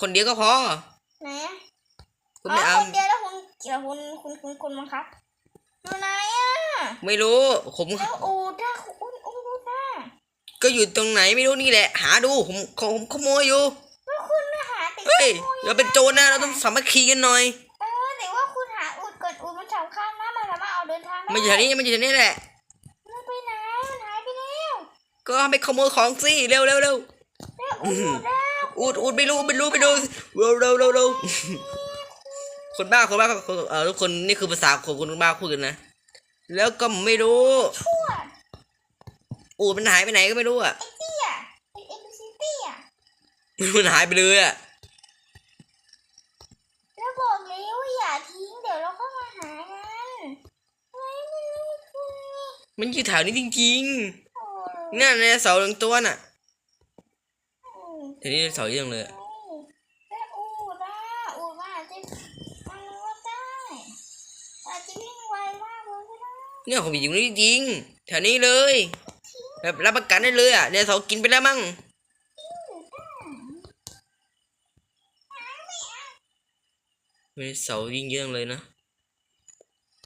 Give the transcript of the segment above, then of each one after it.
คนเดียวก็พอ ไหนอะคุณอ๋อไม่เอา คนเดียวแล้วคุณเกี่ยวคุณคุณคุณคุณบังคับอยู่ไหนอะไม่รู้ ผม แล้วอูดอะคุณอูดอะก็อยู่ตรงไหนไม่รู้นี่แหละ หาดู ผมผมขโมยอยู่ แล้วคุณหาติดเฮ้ยขโมยเราเป็นโจรนะ เราต้องสามัคคีกันหน่อย เออแต่ว่าคุณหาอูดก่อนอูดมันสำคัญนะมันสามารถเอาเดินทางได้ไม่อยู่แถวนี้ไม่อยู่แถวนี้แหละ มันไปไหนมันหายไปแล้วก็ไปขโมยของสิ เร็วเร็วเร็วแล้วอูดอะ อุดอุดไม่รู้ไม่รู้ไม่รู้เร็วเร็วเร็วเร็วคนบ้าคนบ้าคนเออทุกคนนี่คือภาษาของคนบ้าพูดกันนะแล้วก็ไม่รู้ชั่วอูดมันหายไปไหนก็ไม่รู้อะไอ้เตี้ยไอ้เอ็มซีเตี้ยมันหายไปเลยอะแล้วบอกแล้วว่าอย่าทิ้งเดี๋ยวเราก็มาหากันไว้มันไม่คุยมันอยู่แถวนี้จริงโอ้ๆนั่นในเสาหนึ่งตัวน่ะ ยแถวนี้เสาเยอะเลยแล้วอูนะอูมันอาจะมันว่าได้อาจจะวิ่งไวมากเลยก็ได้เนี่ยผมอยู่นี่จริงแถวนี้เลยแบบรับประกันได้เลยอะเนี่ยเสากินไปแล้วมั้งไม่เสายิ่งเยอะเลยนะ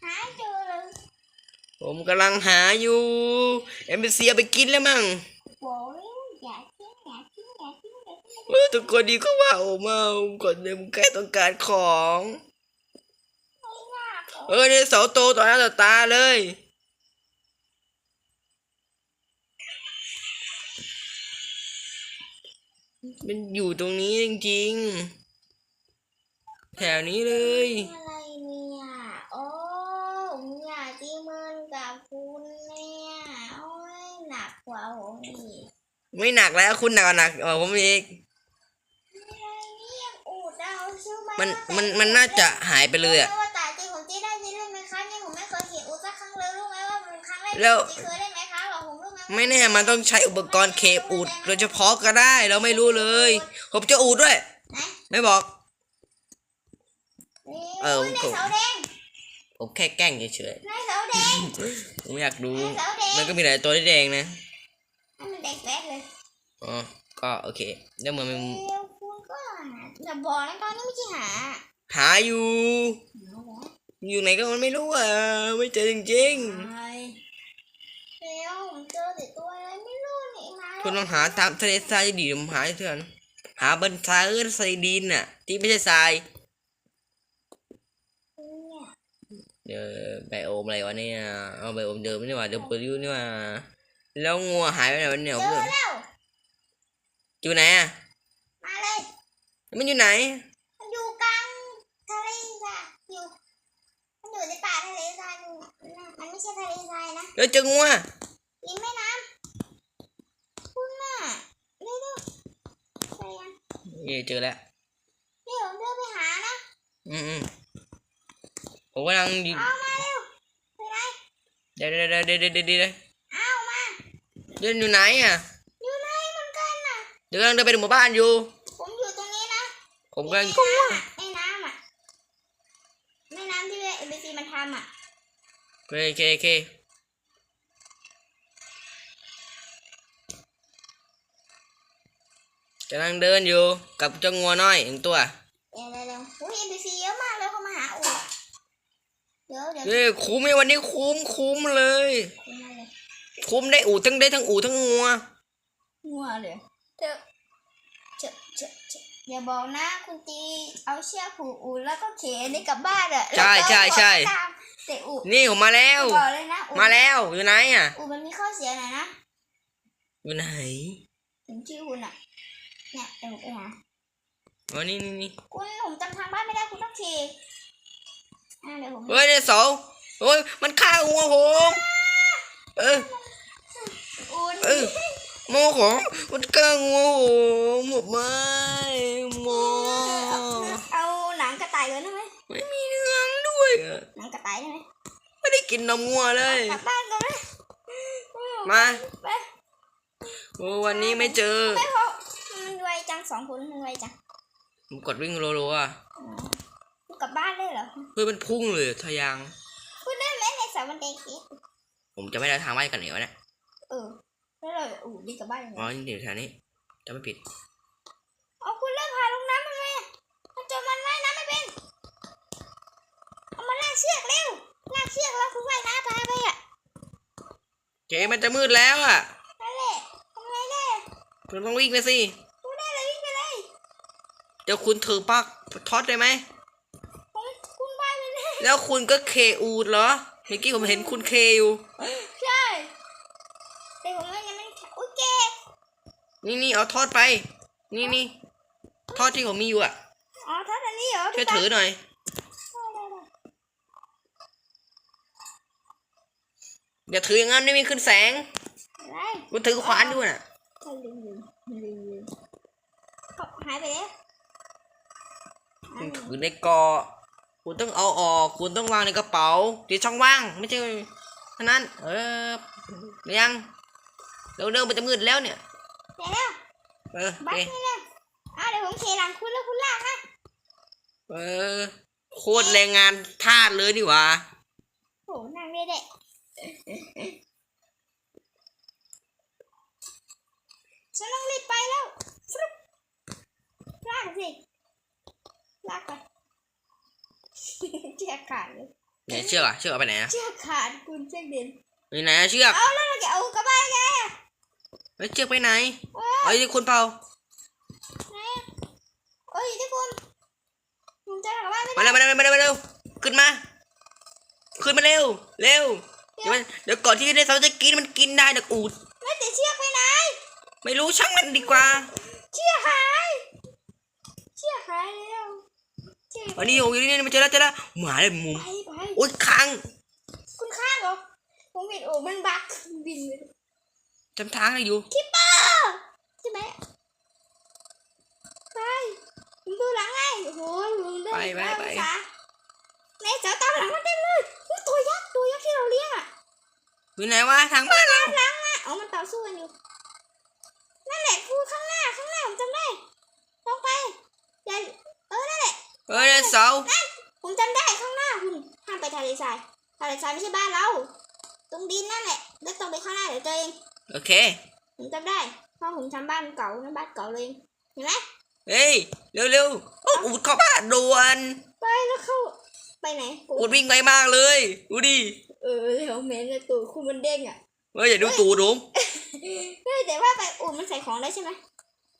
หาอเลยผมกำลังหาอยู่เอ็มเซียไปกินแล้วมั้ง โว้ยอย่าทิ้งอย่าทิ้งอย่าทิ้งอย่า ทิ้งเออทุกคนดีก็ว่าโอ้มาผมกดเดิมแค่ต้องการของไม่ยากหรอกเออเนี่ยเสาโตต่อหน้าต่อตาเลยมันอยู่ตรงนี้จริงๆ แถวนี้เลย อะไรเนี่ย โอ้ผมอยากที่มันกับคุณเนี่ย โอ้ยหนักกว่าผมอีก ไม่หนักแล้วคุณหนักกว่าหนักกว่าผมอีก อะไรเนี่ยอูดเอาชื่อ มามันตั้งแต่มันมันน่าจะหายไปเลยอะไม่ว่าแต่จริงผมจีได้จีเล่นไหมคะนี่ผมไม่เคยเห็นอูดสักครั้งเลยรู้ไหมว่ามันครั้งแรกแล้วที่เคยได้ไหมคะบอกผมรู้ไหมว่าไม่แน่มันต้องใช้อุปกรณ์เคปอูดโดยเฉพาะก็ได้เราไม่รู้เลย ผมจะอูดด้วยไหนไม่บอกนี่เอออุ้ยในผมเสาแดงผมแค่แกล้งเฉยในเสาแดงๆผมอยากดูในเสาแดงมันก็มีหลายตัวที่แดงนะให้มันแดงแดงเลยอ๋อก็โอเคแล้วเหมือนมัน อย่าบอกนะตอนนี้ไม่ใช่หาหาอยู่เอาเหรออยู่ไหนก็มันไม่รู้อะ ไม่เจอจริงใช่เดี๋ยวผมเจอแต่ตัวอะไรไม่รู้นี่มาๆคุณต้องหาตามทะเลทรายดีผมหาให้เถื่อนหาบนทรายเออทรายดินน่ะ ที่ไม่ใช่ทรายเนี่ยเดี๋ยวไบโอมอะไรวะเนี่ยเอาไบโอมเดิมนี่หว่าเดี๋ยวเปิดยูนี่หว่าแล้วงัวหายไปไหนวะเนี่ยเจผมอเดินแล้วอยู่ไหนอะมาเลย มันอยู่ไหนมันอยู่กลางทะเลทรายอยู่มันอยู่ในป่าทะเลทรายนู่นน่ะมันไม่ใช่ทะเลทรายนะแล้วเจองัวริมแม่น้ำคุณน่ะเร็วๆไปยังเย่เจอแล้วเดี๋ยวเดินไปหานะอืมอืมผมกำลังอยู่เอามาเร็วไปไหนเดี๋ยวเดี๋ยวเดี๋ยวเดี๋ยวเดี๋ยวเดี๋ยวเดี๋ยวเอามาเดินอยู่ไหนอะอยู่ไหนเหมือนกันน่ะเดี๋ยวกำลังเดินไปถึงหมู่บ้านอยู่ ผมอยู่ตรงนี้นะ ผมกำลังแม่น้ำอะแม่น้ำที่เอเบซีมันทำอะโอเคโอเคโอเคกำลังเดินอยู่กับเจ้างัวน้อยหนึ่งตัวเดี๋ยวเดี๋ยวเดี๋ยวอุ้ยเอเบซีเยอะมากเลยเขามาหาอูอะเดี๋ยวเดี๋ยวเฮ้ยคุ้มไหมวันนี้คุ้มคุ้มเลยคุณมาเลย คุ้มได้อู่ทั้งได้ทั้งอู่ทั้งงัวงัวเลยเจอเจอเจ อเจออย่าบอกนะคุณตีเอาเชือกผูกอูแล้วก็เข็นได้กลับบ้านอะใช่ใช่ใช่แล้วก็กดตามแต่อูนี่ผมมาแล้ว บอกเลยนะอูมาแล้วอยู่ไหนอะ อูมันมีข้อเสียหน่อยนะอยู่ไหนถึงชื่อคุณอะเนี่ยเดี๋ยวผมไปหาอ๋อนี่นี่นี่คุณผมจำทางบ้านไม่ได้คุณต้องขี่อ่าเดี๋ยวผมเฮ้ยเนี่ยเสาโอ้ยมันฆ่างัวผมเอออูนเออ โมโหมันฆ่างัวผมหมดไม่โมเอาหนังกระต่ายเลยได้ไหมไม่มีเนื้อด้วยอะหนังกระต่ายได้ไหมไม่ได้กินนมงัวเลยกลับบ้านก่อนไหมมาไปโอ้วันนี้ไม่เจอไม่เพราะมันไวจังสองคนมันไวจังผมกดวิ่งโลโลอะอ๋อคุณกลับบ้านได้เหรอเฮ้ยมันพุ่งเลยทะยางคุณได้ไหมในสามวันเด็กอีกผมจะไม่ได้ทางบ้านกันเหนียวะเนี่ยเออแล้ว บินกับบ้านอ๋อนี่อยู่แถวนี้จะไม่ผิด เอาคุณเลิกพาลงน้ำมันเลยมันจมมันว่ายน้ำไม่เป็น เอามาลากเชือกเร็ว ลากเชือกแล้วคุณว่ายน้ำตายไปอะเจมมันจะมืดแล้วอะนั่ละทำไงเลยคุณต้องวิ่งไปสิคุณได้เลยวิ่งไปเลย เดี๋ยวคุณถือปักทอตได้ไหม ผมคุณไปเลย แล้วคุณก็เคอูดเหรอ เมื่อกี้ผมเห็นคุณเคอยู่ ใช่ แต่ผมไม่ นี่นี่เอาทอดไป นี่นี่ทอดที่ผมมีอยู่อะอ๋อถ้าอันนี้เหรอช่วยถือหน่อยอย่าถืออย่างนั้นไม่มีขึ้นแสงอะไรคุณถือขวานด้วยน่ะลืมลืมลืมลืมลืมเขาหายไปแล้วคุณถือในกอคุณต้องเอาออก คุณต้องวางในกระเป๋าเดี๋ยวช่องว่าง ไม่ใช่เท่านั้น เออเรียงเร็วเร็วมันจะมืดแล้วเนี่ย เดี๋ยวแล้วเออโอบัเคสนี่เลยอะเดี๋ยวผมเคหลังคุณแล้วคุณลากนะเออ โคตรแรงงานทาสเลยนี่หว่าโหนั่งได้เด็ฉันต้องรีบไปแล้วฟรุ๊บลากสิลากไปเชือกขาดเลยไหนเชือกอะเชือกเอาไปไหนอะเชือกขาดคุณเชือกเด่นไปไหนอะเชือกเอาแล้วเราจะเอากระบะไงอะ เฮ้ยเชือกไปไหนเออเอ้ยคุณเปาไหนอะเอ้ยทุกคนผมจะเอากระบะไม่มาได้เร็วมาเร็วมาเร็วมาเร็วขึ้นมา ขึ้นมาเร็ว เร็ว เดี๋ยวมันเดี๋ยวก่อนที่ไดโนเสาร์จะกินมันกินได้นะอูดไม่แต่เชือกไปไหน ไม่รู้ช่างมันดีกว่า เชือกหายเชือกหายแล้วเชือกวันนี้โอ้ยนี่มันเจอแล้วเจอแล้วหมาเลยมุมไปไปโอ้ยค้างคุณข้างเหรอผมบินโอ้มันบักบินไป จำทางได้อยู่คิปเปอร์ใช่ไหมไปผมดูหลังไงโอ้โหลุงเดินไปไปไปในเจ้าตามหลังมันเต็มเลยอุ๊ยตัวยักษ์ตัวยักษ์ที่เราเลี้ยงอะอยู่ไหนวะทางบ้านเราหลังอะเอามันต่อสู้กันอยู่นั่นแหละคือข้างหน้าข้างหน้าผมจำได้ตรงไปอย่าเออนั่นแหละเฮ้ยไดโนเสาร์ผมจำได้ข้างหน้าคุณห้ามไปทะเลทรายทะเลทรายไม่ใช่บ้านเรา ตรงดินนั่นแหละแล้วตรงไปข้างหน้าเดี๋ยวเจอเอง โอเค ผมจำได้เพราะผมทำบ้านเก่านะบ้านเก่าเลยเห็นไหมเฮ้ยเร็วเร็วโอ้อูดเข้าบ้านด่วนไปแล้วเข้าไปไหนอูดวิ่งไวมากเลยดูดิเออเดี๋ยวเหม็นเลยตูดคุณมันเด้งอะเฮ้ยอย่าดูตูดผมเฮ้ยแต่ว่าไปอุ่นมันใส่ของได้ใช่ไหม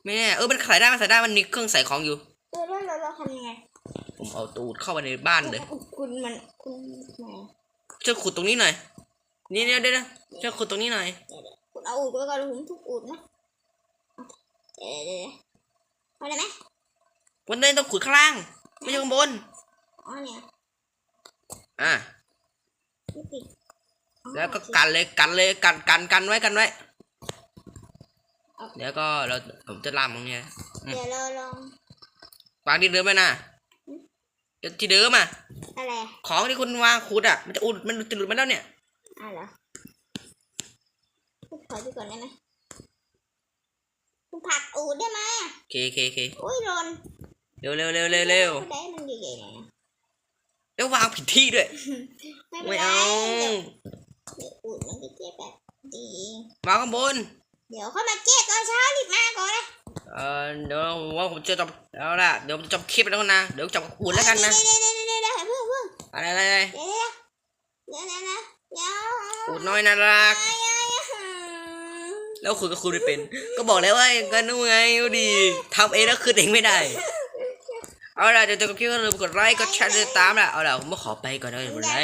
ไม่แน่เออมันใส่ได้มันใส่ได้มันมีเครื่องใส่ของอยู่เออแล้วเราเราทำยังไงผมเอาตูดเข้าไปในบ้านเลยคุณมันคุณไหนช่วยขุดตรงนี้หน่อย นี่เดี๋ยวเดี๋ยวเดี๋ยวช่วยขุดตรงนี้หน่อยคุณ เอาอุ่นไปก่อนผมทุบอุ่นนะเดี๋ยวเดี๋ยวเดี๋ยวเอาได้ไหมวันนี้ต้องขุดข้างล่างไม่ใช่ข้างบนอ๋อเนี่ยอะไม่ปิดอ๋อแล้วก็โอเคกันเลยกันเลยกันกันกันไว้กันไว้เดี๋ยวก็เราผมจะลามตรงเนี้ยเดี๋ยวเราลองวางที่เดิมไปนะเดี๋ยวที่เดิมอะอะไรของที่คุณวางขุดอะมันจะอุดมันจะหลุดมาแล้วเนี่ยอะเหรอ คุณขอดูก่อนได้ไหมคุณผลักอูดได้ไหมอะโอเคโอเคโอเคอุ้ยหล่นเร็วเร็วเร็วเร็วเร็วได้มันใหญ่ๆหน่อยนะแล้ววางผิดที่ด้วย ไม่เป็นไม่ไรเอาเดี๋ยวเดี๋ยวอูดมันก็เจ็บแบบดีวางข้างบน เดี๋ยวค่อยมาเจ็บตอนเช้ารีบมาก่อนนะเออเดี๋ยวผมว่าผมจะจบแล้วล่ะเดี๋ยวผมจะจบคลิปแล้วนะเดี๋ยวจับอุดแล้วกันนะเดี๋ยวเดี๋ยวเดี๋ยวเดี๋ยวเดี๋ยวเพิ่งเพิ่งอะไรอะไรอะไรเดี๋ยวเดี๋ยวเดี๋ยวเดี๋ยวเดี๋ยวอุดน้อยน่ารักอย่าอย่า แล้วคุณก็คุณไม่เป็น ก็บอกแล้วว่าก็นนู่นไงดูดีทำเองแล้วคืนเองไม่ได้ เอาล่ะเดี๋ยวจบคลิปก็ลืมกดไลค์กดแชร์ติดตามล่ะเอาล่ะผมก็ขอไปก่อนนะเดี๋ยวไลค์